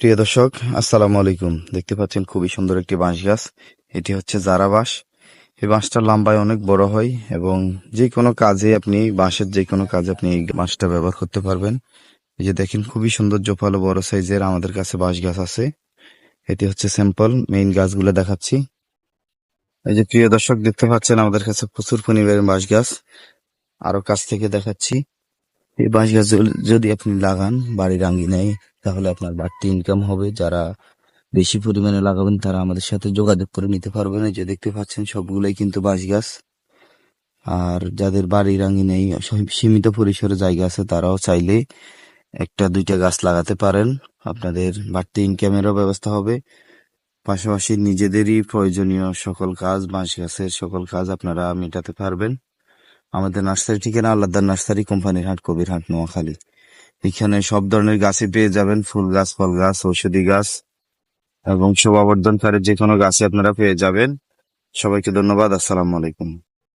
প্রিয় দর্শক, আসসালামু আলাইকুম। দেখতে পাচ্ছেন খুবই সুন্দর একটি বাঁশ গাছ। এটি হচ্ছে জারা বাঁশ। এই বাঁশটা লম্বায় অনেক বড় হয় এবং যে কোনো কাজে আপনি, বাঁশের যে কোনো কাজে আপনি এই বাঁশটা ব্যবহার করতে পারবেন। এই যে দেখেন, খুবই সুন্দর জোপালো বড় সাইজের আমাদের কাছে বাঁশ গাছ আছে। এটি হচ্ছে স্যাম্পল, মেইন গাছগুলো দেখাচ্ছি। এই যে প্রিয় দর্শক, দেখতে পাচ্ছেন আমাদের কাছে প্রচুর পরিমাণের বাঁশ গাছ। আরও কাছ থেকে দেখাচ্ছি। এই বাঁশ গাছ যদি- আপনি লাগান বাড়ির আঙ্গিনায় তাহলে আপনার বাড়তি ইনকাম হবে। যারা বেশি পরিমাণে লাগাবেন, তারা আমাদের সাথে যোগাযোগ করে নিতে পারবেন। এই যে দেখতে পাচ্ছেন, সবগুলোই কিন্তু বাঁশ গাছ। আর যাদের বাড়ির সীম- সীমিত পরিসরে জায়গা আছে, তারাও চাইলে একটা, দুইটা গাছ লাগাতে পারেন। আপনাদের বাড়তি ইনকামেরও ব্যবস্থা হবে। পাশাপাশি নিজেদেরই প্রয়োজনীয় সকল কাজ, বাঁশ গাছের সকল কাজ আপনারা মেটাতে পারবেন। আমাদের নার্সারি ঠিকানা আল্লাহদার নার্সারি কোম্পানির হাট কবির হাট নোয়াখালী। এখানে সব ধরনের গাছই পেয়ে যাবেন, ফুল গাছ, ফল গাছ, ঔষধি গাছ এবং শোভাবর্ধনকারী যে কোনো গাছই আপনারা পেয়ে যাবেন। সবাইকে ধন্যবাদ, আসসালামু আলাইকুম।